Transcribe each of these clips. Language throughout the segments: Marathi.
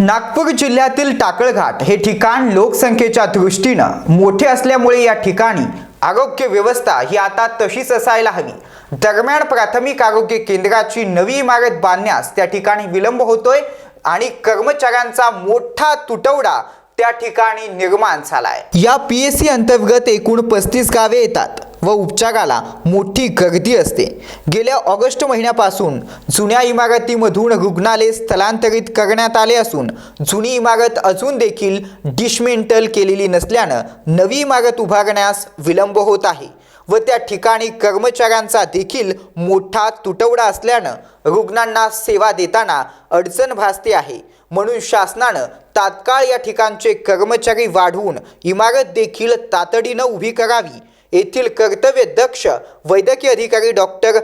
नागपूर जिल्ह्यातील टाकळघाट हे ठिकाण लोकसंख्येच्या दृष्टीनं मोठे असल्यामुळे या ठिकाणी आरोग्य व्यवस्था ही आता तशीच असायला हवी. दरम्यान प्राथमिक आरोग्य केंद्राची नवी इमारत बांधण्यास त्या ठिकाणी विलंब होतोय आणि कर्मचाऱ्यांचा मोठा तुटवडा त्या ठिकाणी निर्माण झालाय. या पी एस सी अंतर्गत एकूण पस्तीस गावे येतात. व उपचाराला मोठी गर्दी असते. गेल्या ऑगस्ट महिन्यापासून जुन्या इमारतीमधून रुग्णालय स्थलांतरित करण्यात आले असून जुनी इमारत अजून देखील डिशमेंटल केलेली नसल्यानं नवी इमारत उभारण्यास विलंब होत आहे व त्या ठिकाणी कर्मचाऱ्यांचा देखील मोठा तुटवडा असल्यानं रुग्णांना सेवा देताना अडचण भासते आहे. म्हणून शासनानं तात्काळ या ठिकाणचे कर्मचारी वाढवून इमारत देखील तातडीनं उभी करावी येथील कर्तव्य दक्ष वैद्यकीय अधिकारी डॉक्टर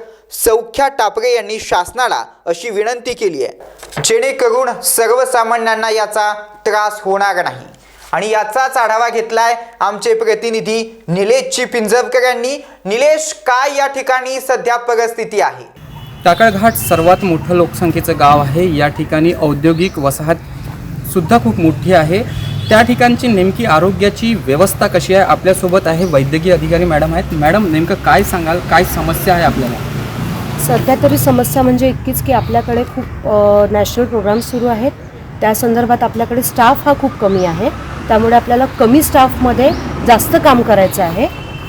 सौख्या टापरे यांनी शासनाला अशी विनंती केली आहे. जेणेकरून सर्वसामान्यांना याचा त्रास होणार नाही. आणि याचाच आढावा घेतलाय आमचे प्रतिनिधी निलेश पिंजरकर यांनी. निलेश काय या ठिकाणी सध्या परिस्थिती आहे? टाकळघाट सर्वात मोठं लोकसंख्येचं गाव आहे. या ठिकाणी औद्योगिक वसाहत सुद्धा खूप मोठी आहे. त्या ठिकाणची नेमकी आरोग्याची व्यवस्था कशी आहे? आपल्यासोबत आहे वैद्यकीय अधिकारी मॅडम आहेत. मॅडम नेमकं काय सांगाल? काय समस्या आहे आपल्याला? सध्या तरी समस्या म्हणजे इतकीच की आपल्याकडे खूप नॅशनल प्रोग्राम्स सुरू आहेत. त्या संदर्भात आपल्याकडे स्टाफ हा खूप कमी आहे. त्यामुळे आपल्याला कमी स्टाफमध्ये जास्त काम करायचं आहे.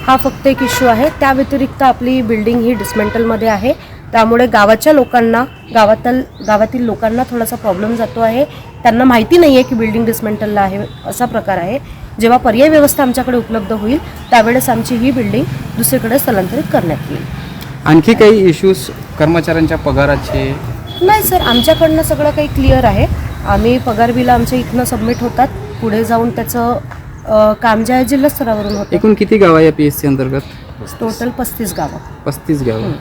हा फक्त एक इश्यू आहे. त्या व्यतिरिक्त आपली बिल्डिंग ही डिस्मेंटलमध्ये आहे. त्यामुळे गावाच्या लोकांना गावातील गावातील लोकांना थोडासा प्रॉब्लेम जातो आहे. त्यांना माहिती नाही आहे की बिल्डिंग डिस्मेंटलला आहे असा प्रकार आहे. जेव्हा पर्याय व्यवस्था आमच्याकडे उपलब्ध होईल त्यावेळेस आमची ही बिल्डिंग दुसरीकडे स्थलांतरित करण्यात येईल. आणखी काही इश्यूज कर्मचाऱ्यांच्या पगाराचे? नाही सर आमच्याकडनं सगळं काही क्लिअर आहे. आम्ही पगार बिल आमच्या इथनं सबमिट होतात. पुढे जाऊन त्याचं अ, काम जे आहे जिल्हा स्तरावरून होतं. एकूण किती गाव आहे या पी एस सी अंतर्गत? टोटल पस्तीस गावं. पस्तीस गावं.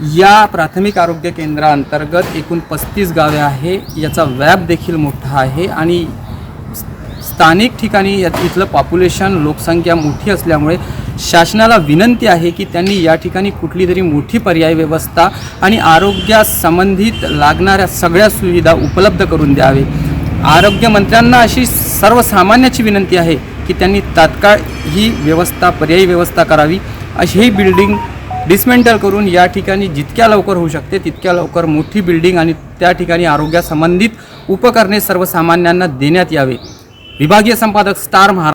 या प्राथमिक आरोग्य केंद्राअंतर्गत एकूण पस्तीस गावे आहे. याचा व्याप देखील मोठा आहे आणि स्थानिक ठिकाणी या इथलं पॉप्युलेशन लोकसंख्या मोठी असल्यामुळे शासनाला विनंती आहे की त्यांनी या ठिकाणी कुठली तरी मोठी पर्याय व्यवस्था आणि आरोग्यासंबंधित लागणाऱ्या सगळ्या सुविधा उपलब्ध करून द्यावे. आरोग्यमंत्र्यांना अशी सर्वसामान्याची विनंती आहे की त्यांनी तात्काळ ही व्यवस्था पर्यायी व्यवस्था करावी. अशी ही बिल्डिंग डिसमेंटल करून या ठिकाणी जितक्या लवकर होऊ शकते तितक्या लवकर मोठी बिल्डिंग आणि त्या ठिकाणी आरोग्यासंबंधित उपकरणे सर्वसामान्यांना देण्यात यावे. विभागीय संपादक स्टार महाराष्ट्र